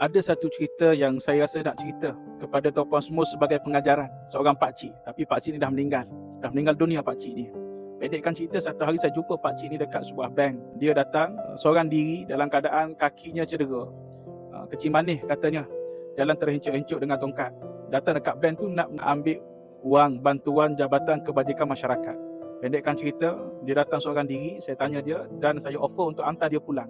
ada satu cerita yang saya rasa nak cerita kepada tuan-puan semua sebagai pengajaran. Seorang pakcik tapi pakcik ni dah meninggal. Dah meninggal dunia pakcik ni. Pendekkan cerita satu hari saya jumpa pakcik ni dekat sebuah bank. Dia datang seorang diri dalam keadaan kakinya cedera. Uh, kecil manis katanya. Jalan terhencuk-hencuk dengan tongkat. Datang dekat bank tu nak ambil wang bantuan Jabatan Kebajikan Masyarakat pendekkan cerita dia datang seorang diri saya tanya dia dan saya offer untuk hantar dia pulang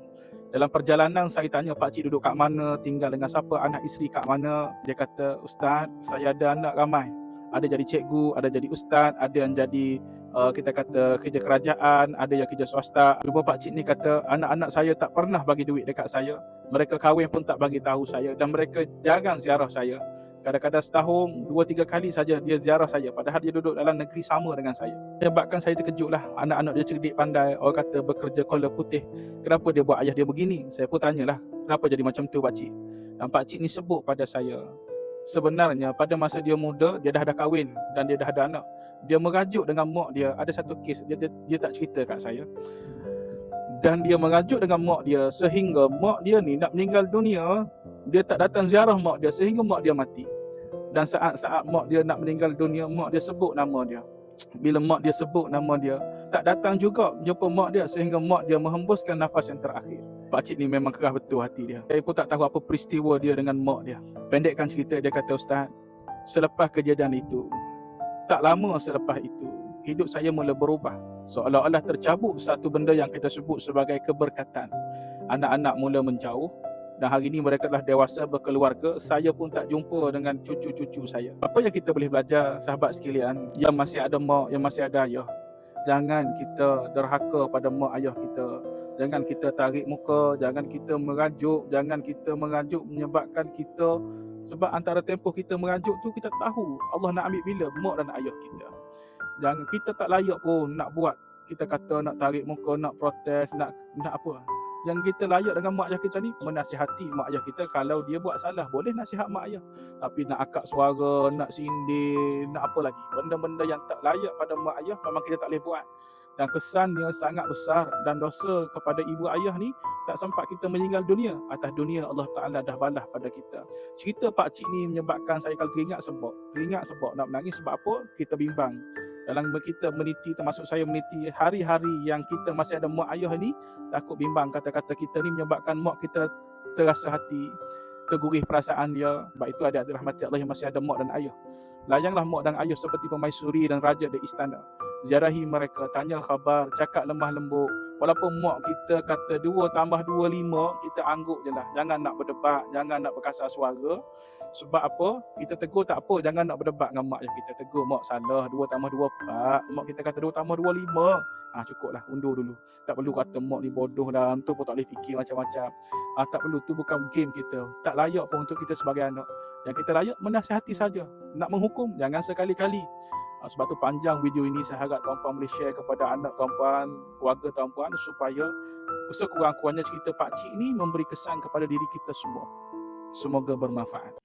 dalam perjalanan saya tanya pak cik duduk kat mana, tinggal dengan siapa, anak isteri kat mana. Dia kata, "Ustaz, saya ada anak ramai. Ada jadi cikgu, ada jadi ustaz, ada yang jadi uh, kita kata kerja kerajaan, ada yang kerja swasta." Cuma pak cik ni kata, "Anak-anak saya tak pernah bagi duit dekat saya. Mereka kahwin pun tak bagi tahu saya dan mereka jarang ziarah saya." Kadang-kadang setahun, dua tiga kali saja dia ziarah saya. Padahal dia duduk dalam negeri sama dengan saya. Menyebabkan saya terkejut lah Anak-anak dia cerdik pandai Orang kata bekerja kola putih. Kenapa dia buat ayah dia begini? Saya pun tanyalah Kenapa jadi macam tu pakcik? Dan pakcik ni sebut pada saya Sebenarnya pada masa dia muda Dia dah ada kahwin Dan dia dah ada anak. Dia merajuk dengan mak dia. Ada satu kes Dia, dia, dia tak cerita kat saya. Dan dia merajuk dengan mak dia sehingga mak dia ni nak meninggal dunia dia tak datang ziarah mak dia sehingga mak dia mati. Dan saat-saat mak dia nak meninggal dunia mak dia sebut nama dia. Bila mak dia sebut nama dia tak datang juga jumpa mak dia sehingga mak dia menghembuskan nafas yang terakhir. Pakcik ni memang keras betul hati dia. Saya pun tak tahu apa peristiwa dia dengan mak dia. Pendekkan cerita dia kata ustaz selepas kejadian itu tak lama selepas itu hidup saya mula berubah. Seolah-olah tercabut satu benda yang kita sebut sebagai keberkatan. Anak-anak mula menjauh dan hari ini mereka telah dewasa berkeluarga. Saya pun tak jumpa dengan cucu-cucu saya. Apa yang kita boleh belajar sahabat sekalian? Yang masih ada mak yang masih ada ayah. Jangan kita derhaka pada mak ayah kita. Jangan kita tarik muka. Jangan kita merajuk. Jangan kita merajuk menyebabkan kita sebab antara tempoh kita merajuk tu kita tahu Allah nak ambil bila mak dan ayah kita. Jangan kita tak layak pun nak buat. Kita kata nak tarik muka, nak protes, nak nak apa. Yang kita layak dengan mak ayah kita ni menasihati mak ayah kita kalau dia buat salah. Boleh nasihat mak ayah. Tapi nak akak suara, nak sindir, nak apa lagi. Benda-benda yang tak layak pada mak ayah memang kita tak boleh buat. Dan kesannya sangat besar dan dosa kepada ibu ayah ni tak sempat kita meninggal dunia. Atas dunia Allah Ta'ala dah balas pada kita. Cerita Pak Cik ni menyebabkan saya kalau teringat sebab. Teringat sebab nak menangis sebab apa? Kita bimbang dalam kita meniti termasuk saya meniti hari-hari yang kita masih ada mak ayah ni takut bimbang kata-kata kita ni menyebabkan mak kita terasa hati tergurih perasaan dia. Sebab itu ada adik rahmati Allah yang masih ada mak dan ayah. Layanglah mak dan ayah seperti pemaisuri dan raja di istana ziarahi mereka tanya khabar cakap lemah lembut walaupun mak kita kata 2 tambah 2 5 kita angguk je lah jangan nak berdebat jangan nak berkasar suara sebab apa? Kita tegur tak apa, jangan nak berdebat dengan mak yang kita tegur. Mak salah, 2 tambah 2 4. Mak kita kata 2 tambah 2 5. Ah cukup lah, undur dulu. Tak perlu kata mak ni bodoh dalam tu pun tak boleh fikir macam-macam. Ah tak perlu, tu bukan game kita. Tak layak pun untuk kita sebagai anak. Yang kita layak menasihati saja. Nak menghukum, jangan sekali-kali. Ah, sebab tu panjang video ini saya harap tuan-puan boleh share kepada anak tuan-puan, keluarga tuan-puan supaya sekurang-kurangnya cerita Pak Cik ni memberi kesan kepada diri kita semua. Semoga bermanfaat.